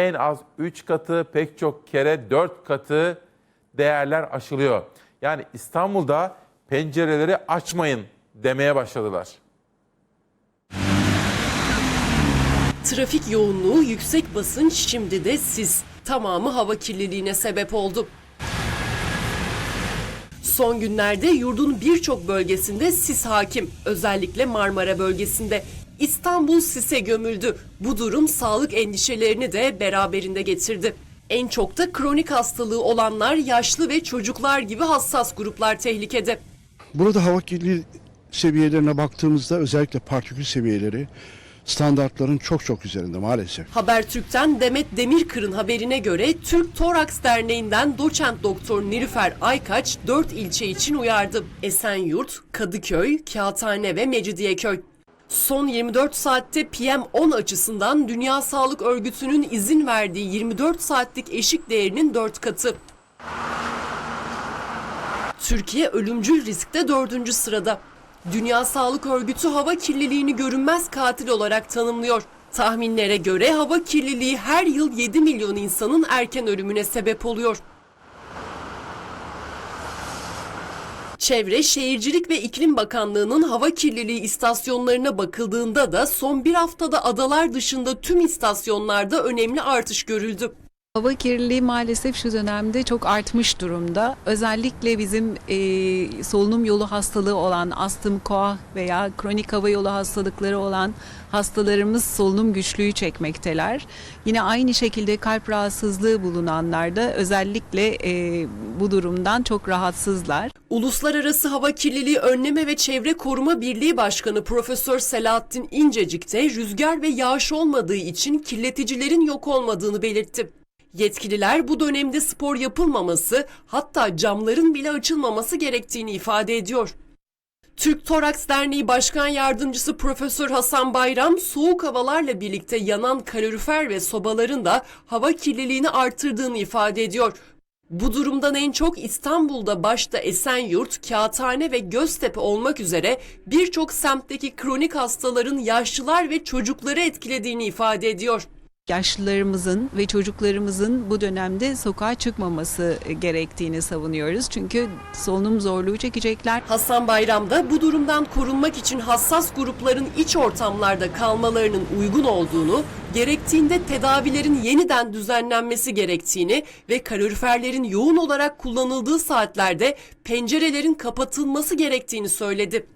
en az 3 katı, pek çok kere 4 katı değerler aşılıyor. Yani İstanbul'da pencereleri açmayın demeye başladılar. Trafik yoğunluğu, yüksek basınç, şimdi de sis. Tamamı hava kirliliğine sebep oldu. Son günlerde yurdun birçok bölgesinde sis hakim. Özellikle Marmara bölgesinde. İstanbul sise gömüldü. Bu durum sağlık endişelerini de beraberinde getirdi. En çok da kronik hastalığı olanlar, yaşlı ve çocuklar gibi hassas gruplar tehlikede. Burada hava kirliliği seviyelerine baktığımızda özellikle partikül seviyeleri standartların çok çok üzerinde maalesef. Habertürk'ten Demet Demirkır'ın haberine göre Türk Toraks Derneği'nden doçent doktor Nilüfer Aykaç 4 ilçe için uyardı. Esenyurt, Kadıköy, Kağıthane ve Mecidiyeköy. Son 24 saatte PM10 açısından Dünya Sağlık Örgütü'nün izin verdiği 24 saatlik eşik değerinin 4 katı. Türkiye ölümcül riskte dördüncü sırada. Dünya Sağlık Örgütü hava kirliliğini görünmez katil olarak tanımlıyor. Tahminlere göre hava kirliliği her yıl 7 milyon insanın erken ölümüne sebep oluyor. Çevre, Şehircilik ve İklim Bakanlığı'nın hava kirliliği istasyonlarına bakıldığında da son bir haftada adalar dışında tüm istasyonlarda önemli artış görüldü. Hava kirliliği maalesef şu dönemde çok artmış durumda. Özellikle bizim e, solunum yolu hastalığı olan astım, koah veya kronik hava yolu hastalıkları olan hastalarımız solunum güçlüğü çekmekteler. Yine aynı şekilde kalp rahatsızlığı bulunanlar da özellikle e, bu durumdan çok rahatsızlar. Uluslararası Hava Kirliliği Önleme ve Çevre Koruma Birliği Başkanı Profesör Selahattin İncecik de rüzgar ve yağış olmadığı için kirleticilerin yok olmadığını belirtti. Yetkililer bu dönemde spor yapılmaması, hatta camların bile açılmaması gerektiğini ifade ediyor. Türk Toraks Derneği Başkan Yardımcısı Profesör Hasan Bayram, soğuk havalarla birlikte yanan kalorifer ve sobaların da hava kirliliğini artırdığını ifade ediyor. Bu durumdan en çok İstanbul'da başta Esenyurt, Kağıthane ve Göztepe olmak üzere birçok semtteki kronik hastaların yaşlılar ve çocukları etkilediğini ifade ediyor. Yaşlılarımızın ve çocuklarımızın bu dönemde sokağa çıkmaması gerektiğini savunuyoruz. Çünkü solunum zorluğu çekecekler. Hasan Bayram da bu durumdan korunmak için hassas grupların iç ortamlarda kalmalarının uygun olduğunu, gerektiğinde tedavilerin yeniden düzenlenmesi gerektiğini ve kaloriferlerin yoğun olarak kullanıldığı saatlerde pencerelerin kapatılması gerektiğini söyledi.